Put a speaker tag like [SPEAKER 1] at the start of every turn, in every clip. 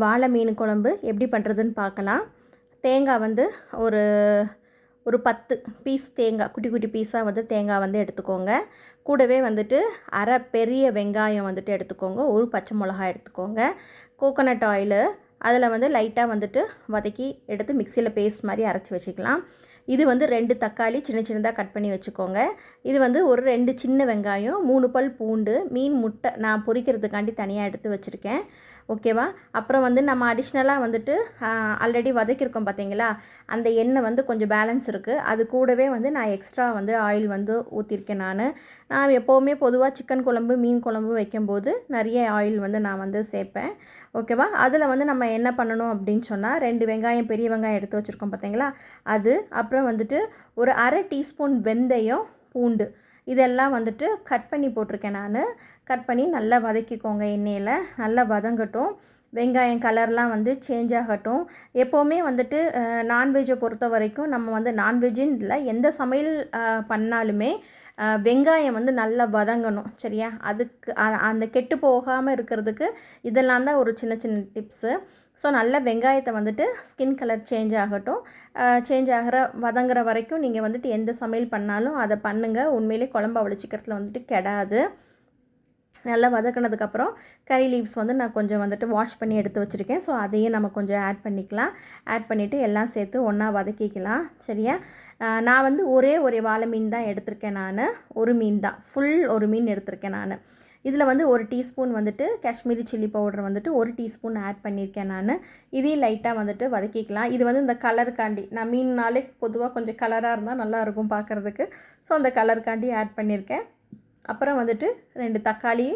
[SPEAKER 1] வாழை மீன் குழம்பு எப்படி பண்ணுறதுன்னு பார்க்கலாம். தேங்காய் வந்து ஒரு ஒரு பத்து பீஸ் தேங்காய் குட்டி குட்டி பீஸாக வந்து தேங்காய் வந்து எடுத்துக்கோங்க. கூடவே வந்துட்டு அரை பெரிய வெங்காயம் வந்துட்டு எடுத்துக்கோங்க. ஒரு பச்சை மிளகாய் எடுத்துக்கோங்க. கோகோனட் ஆயிலு அதில் வந்து லைட்டாக வந்துட்டு வதக்கி எடுத்து மிக்சியில் பேஸ்ட் மாதிரி அரைச்சி வச்சுக்கலாம். இது வந்து ரெண்டு தக்காளி சின்ன சின்னதாக கட் பண்ணி வச்சுக்கோங்க. இது வந்து ஒரு ரெண்டு சின்ன வெங்காயம் மூணு பல் பூண்டு மீன் முட்டை நான் பொரிக்கிறதுக்காண்டி தனியாக எடுத்து வச்சுருக்கேன். ஓகேவா? அப்புறம் வந்து நம்ம அடிஷ்னலாக வந்துட்டு ஆல்ரெடி வதக்கியிருக்கோம் பார்த்தீங்களா அந்த எண்ணெய் வந்து கொஞ்சம் பேலன்ஸ் இருக்குது அது கூடவே வந்து நான் எக்ஸ்ட்ரா வந்து ஆயில் வந்து ஊற்றிருக்கேன் நான். நான் எப்போவுமே பொதுவாக சிக்கன் குழம்பு மீன் குழம்பு வைக்கும்போது நிறைய ஆயில் வந்து நான் வந்து சேர்ப்பேன். ஓகேவா? அதில் வந்து நம்ம என்ன பண்ணணும் அப்படின்னு சொன்னால் ரெண்டு வெங்காயம் பெரிய வெங்காயம் எடுத்து வச்சுருக்கோம் பார்த்தீங்களா அது அப்புறம் வந்துட்டு ஒரு அரை டீஸ்பூன் வெந்தயம் பூண்டு. இதெல்லாம் வந்துட்டு கட் பண்ணி போட்டிருக்கேன் நான். கட் பண்ணி நல்லா வதக்கிக்கோங்க எண்ணெயில். நல்லா வதங்கட்டும். வெங்காயம் கலர்லாம் வந்து சேஞ்ச் ஆகட்டும். எப்போவுமே வந்துட்டு நான்வெஜ்ஜை பொறுத்த வரைக்கும் நம்ம வந்து நான்வெஜ்ஜுன்னு இல்லை எந்த சமையல் பண்ணாலுமே வெங்காயம் வந்து நல்லா வதங்கணும் சரியா? அதுக்கு அந்த கெட்டு போகாமல் இருக்கிறதுக்கு இதெல்லாம் தான் ஒரு சின்ன சின்ன டிப்ஸு ஸோ நல்ல வெங்காயத்தை வந்துட்டு ஸ்கின் கலர் சேஞ்ச் ஆகட்டும். சேஞ்ச் ஆகிற வதங்குற வரைக்கும் நீங்கள் வந்துட்டு எந்த சமையல் பண்ணாலும் அதை பண்ணுங்கள் உண்மையிலே குழம்பு அவளிச்சிக்கிறதுல வந்துட்டு கெடாது. நல்லா வதக்கினதுக்கப்புறம் கறி லீவ்ஸ் வந்து நான் கொஞ்சம் வந்துட்டு வாஷ் பண்ணி எடுத்து வச்சுருக்கேன். ஸோ அதையும் நம்ம கொஞ்சம் ஆட் பண்ணிக்கலாம். ஆட் பண்ணிவிட்டு எல்லாம் சேர்த்து ஒன்றா வதக்கிக்கலாம். சரியா? நான் வந்து ஒரே ஒரே வாழை மீன் தான் எடுத்திருக்கேன் நான். ஒரு மீன் தான். ஃபுல் ஒரு மீன் எடுத்திருக்கேன் நான். இதில் வந்து ஒரு டீஸ்பூன் வந்துட்டு காஷ்மீரி சில்லி பவுடர் வந்துட்டு ஒரு டீஸ்பூன் ஆட் பண்ணியிருக்கேன் நான். இதையும் லைட்டாக வந்துட்டு வதக்கிக்கலாம். இது வந்து இந்த கலருக்காண்டி நான் மீன்னாலே பொதுவாக கொஞ்சம் கலராக இருந்தால் நல்லாயிருக்கும் பார்க்குறதுக்கு ஸோ அந்த கலருக்காண்டி ஆட் பண்ணியிருக்கேன் அப்புறம் வந்துட்டு ரெண்டு தக்காளி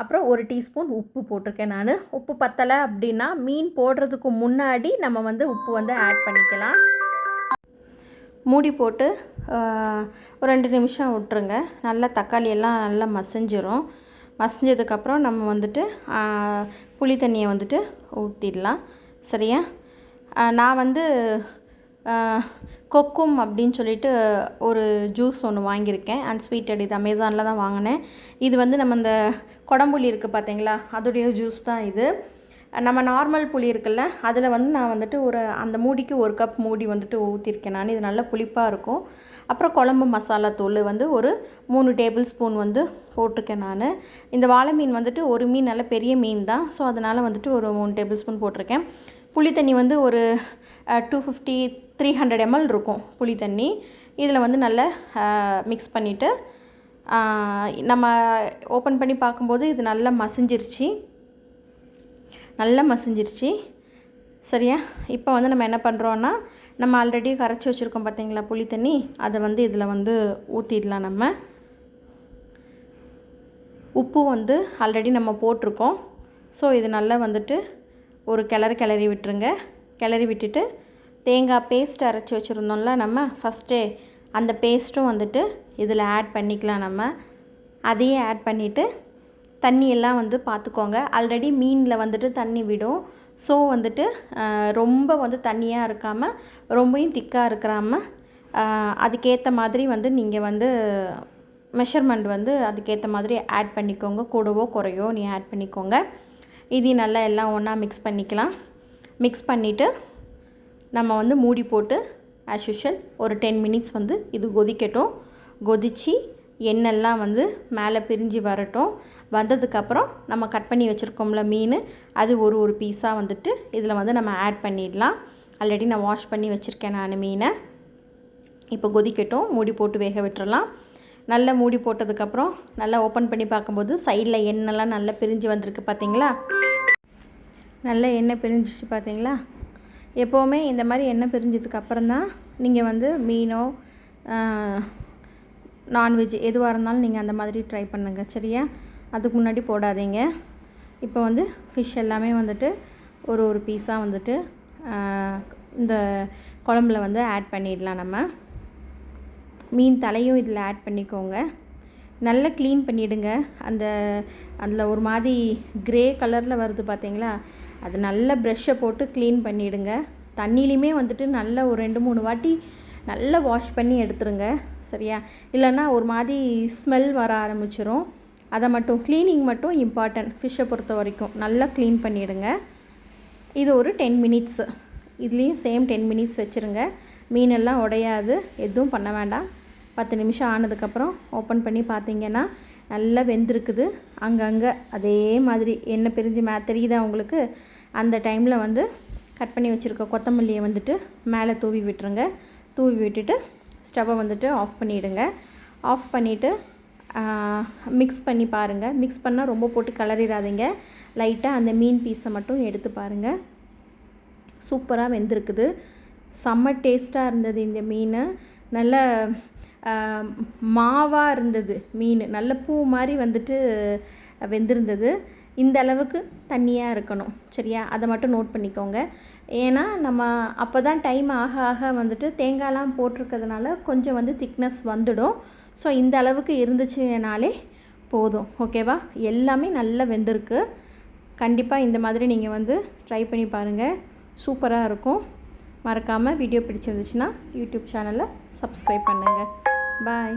[SPEAKER 1] அப்புறம் ஒரு டீஸ்பூன் உப்பு போட்டிருக்கேன் நான். உப்பு பத்தலை அப்படின்னா மீன் போடுறதுக்கு முன்னாடி நம்ம வந்து உப்பு வந்து ஆட் பண்ணிக்கலாம். மூடி போட்டு ஒரு ரெண்டு நிமிஷம் விட்டுருங்க. நல்லா தக்காளி எல்லாம் நல்லா மசிஞ்சிரும். மசிஞ்சதுக்கப்புறம் நம்ம வந்துட்டு புளி தண்ணியை வந்துட்டு ஊற்றிடலாம் சரியா? நான் வந்து கொக்கும் அப்படின்னு சொல்லிட்டு ஒரு ஜூஸ் ஒன்று வாங்கியிருக்கேன். அண்ட் ஸ்வீட்டட் இது அமேசானில் தான் வாங்கினேன். இது வந்து நம்ம இந்த குடம்புளி இருக்குது பார்த்தீங்களா அதோடைய ஜூஸ் தான் இது. நம்ம நார்மல் புளி இருக்குல்ல அதில் வந்து நான் வந்துட்டு ஒரு அந்த மூடிக்கு ஒரு கப் மூடி வந்துட்டு ஊற்றிருக்கேன் நான். இது நல்லா புளிப்பாக இருக்கும். அப்புறம் குழம்பு மசாலா தூள் வந்து ஒரு மூணு டேபிள் ஸ்பூன் வந்து போட்டிருக்கேன் நான். இந்த வாழை மீன் வந்துட்டு ஒரு மீன் நல்ல பெரிய மீன் தான். ஸோ அதனால் வந்துட்டு ஒரு மூணு டேபிள் ஸ்பூன் போட்டிருக்கேன். புளி தண்ணி வந்து ஒரு two fifty three hundred ml இருக்கும் புளி தண்ணி. இதில் வந்து நல்லா மிக்ஸ் பண்ணிவிட்டு நம்ம ஓப்பன் பண்ணி பார்க்கும்போது இது நல்லா மசிஞ்சிருச்சு. நல்லா மசிஞ்சிருச்சு. சரியா? இப்போ வந்து நம்ம என்ன பண்ணுறோன்னா நம்ம ஆல்ரெடி கரைச்சி வச்சுருக்கோம் பார்த்தீங்களா புளி தண்ணி? அதை வந்து இதில் வந்து ஊற்றிடலாம் நம்ம. உப்பு வந்து ஆல்ரெடி நம்ம போட்டிருக்கோம். ஸோ இது நல்லா வந்துட்டு ஒரு கிளறு கிளறி விட்டுருங்க. கிளறி விட்டுட்டு தேங்காய் பேஸ்ட் அரைச்சி வச்சுருந்தோம்ல நம்ம ஃபஸ்ட்டே அந்த பேஸ்ட்டும் வந்துட்டு இதில் ஆட் பண்ணிக்கலாம் நம்ம. அதையே ஆட் பண்ணிவிட்டு தண்ணியெல்லாம் வந்து பார்த்துக்கோங்க. ஆல்ரெடி மீனில் வந்துட்டு தண்ணி விடும். ஸோ வந்துட்டு ரொம்ப வந்து தண்ணியாக இருக்காமல் ரொம்பவும் திக்காக இருக்கிறாம அதுக்கேற்ற மாதிரி வந்து நீங்கள் வந்து மெஷர்மெண்ட் வந்து அதுக்கேற்ற மாதிரி ஆட் பண்ணிக்கோங்க. கூடவோ குறையோ நீ ஆட் பண்ணிக்கோங்க. இதையும் நல்லா எல்லாம் ஒன்றா மிக்ஸ் பண்ணிக்கலாம். மிக்ஸ் பண்ணிவிட்டு நம்ம வந்து மூடி போட்டு ஆஸ் யூஷுவல் ஒரு டென் மினிட்ஸ் வந்து இது கொதிக்கட்டும். கொதித்து எண்ணெய்லாம் வந்து மேலே பிரிஞ்சு வரட்டும். வந்ததுக்கப்புறம் நம்ம கட் பண்ணி வச்சுருக்கோம்ல மீன் அது ஒரு ஒரு பீஸாக வந்துட்டு இதில் வந்து நம்ம ஆட் பண்ணிடலாம். ஆல்ரெடி நான் வாஷ் பண்ணி வச்சுருக்கேன் நான் மீனை. இப்போ கொதிக்கட்டும் மூடி போட்டு வேக விட்டுறலாம். நல்லா மூடி போட்டதுக்கப்புறம் நல்லா ஓப்பன் பண்ணி பார்க்கும்போது சைடில் எண்ணெய்லாம் நல்லா பிரிஞ்சு வந்திருக்கு பார்த்தீங்களா? நல்ல எண்ணெய் பிரிஞ்சிச்சு பார்த்தீங்களா? எப்போவுமே இந்த மாதிரி எண்ணெய் பிரிஞ்சதுக்கு அப்புறம் தான் நீங்கள் வந்து மீனோ நான்வெஜ் எதுவாக இருந்தாலும் நீங்கள் அந்த மாதிரி ட்ரை பண்ணுங்கள் சரியா? அதுக்கு முன்னாடி போடாதீங்க. இப்போ வந்து ஃபிஷ் எல்லாமே வந்துட்டு ஒரு ஒரு பீஸாக வந்துட்டு இந்த குழம்புல வந்து ஆட் பண்ணிடலாம் நம்ம. மீன் தலையும் இதில் ஆட் பண்ணிக்கோங்க. நல்லா க்ளீன் பண்ணிவிடுங்க அந்த அதில் ஒரு மாதிரி க்ரே கலரில் வருது பார்த்தீங்களா? அது நல்ல ப்ரெஷ்ஷை போட்டு க்ளீன் பண்ணிவிடுங்க தண்ணிலையுமே வந்துட்டு நல்ல ஒரு ரெண்டு மூணு வாட்டி நல்லா வாஷ் பண்ணி எடுத்துருங்க. சரியா? இல்லைன்னா ஒரு மாதிரி ஸ்மெல் வர ஆரம்பிச்சிரும். அதை மட்டும் க்ளீனிங் மட்டும் இம்பார்ட்டன்ட் ஃபிஷ்ஷை பொறுத்த வரைக்கும். நல்லா க்ளீன் பண்ணிவிடுங்க இது ஒரு டென் மினிட்ஸு இதுலேயும் சேம் டென் மினிட்ஸ் வச்சுருங்க. மீனெல்லாம் உடையாது எதுவும் பண்ண வேண்டாம். பத்து நிமிஷம் ஆனதுக்கப்புறம் ஓப்பன் பண்ணி பார்த்தீங்கன்னா நல்லா வெந்திருக்குது. அங்கங்கே அதே மாதிரி என்ன பிரிஞ்சு மே தெரியுதா உங்களுக்கு? அந்த டைமில் வந்து கட் பண்ணி வச்சுருக்க கொத்தமல்லியை வந்துட்டு மேலே தூவி விட்டுருங்க. தூவி விட்டுட்டு ஸ்டவ்வை வந்துட்டு ஆஃப் பண்ணிவிடுங்க ஆஃப் பண்ணிவிட்டு மிக்ஸ் பண்ணி பாருங்கள் மிக்ஸ் பண்ணால் ரொம்ப போட்டு கிளறிடாதீங்க லைட்டாக அந்த மீன் பீஸை மட்டும் எடுத்து பாருங்கள் சூப்பராக வெந்திருக்குது. செம்ம டேஸ்ட்டாக இருந்தது இந்த மீன். நல்ல மாவாக இருந்தது மீன். நல்ல பூ மாதிரி வந்துட்டு வெந்திருந்தது. இந்த அளவுக்கு தண்ணியாக இருக்கணும் சரியா? அதை மட்டும் நோட் பண்ணிக்கோங்க. ஏன்னா நம்ம அப்போ தான் டைம் ஆக ஆக வந்துட்டு தேங்காய்லாம் போட்டிருக்கிறதுனால கொஞ்சம் வந்து திக்னஸ் வந்துடும். ஸோ இந்த அளவுக்கு இருந்துச்சுனாலே போதும். ஓகேவா எல்லாமே நல்லா வெந்திருக்கு. கண்டிப்பாக இந்த மாதிரி நீங்கள் வந்து ட்ரை பண்ணி பாருங்கள் சூப்பராக இருக்கும். மறக்காமல் வீடியோ பிடிச்சிருந்துச்சுன்னா யூடியூப் சேனலை சப்ஸ்கிரைப் பண்ணுங்கள் பாய்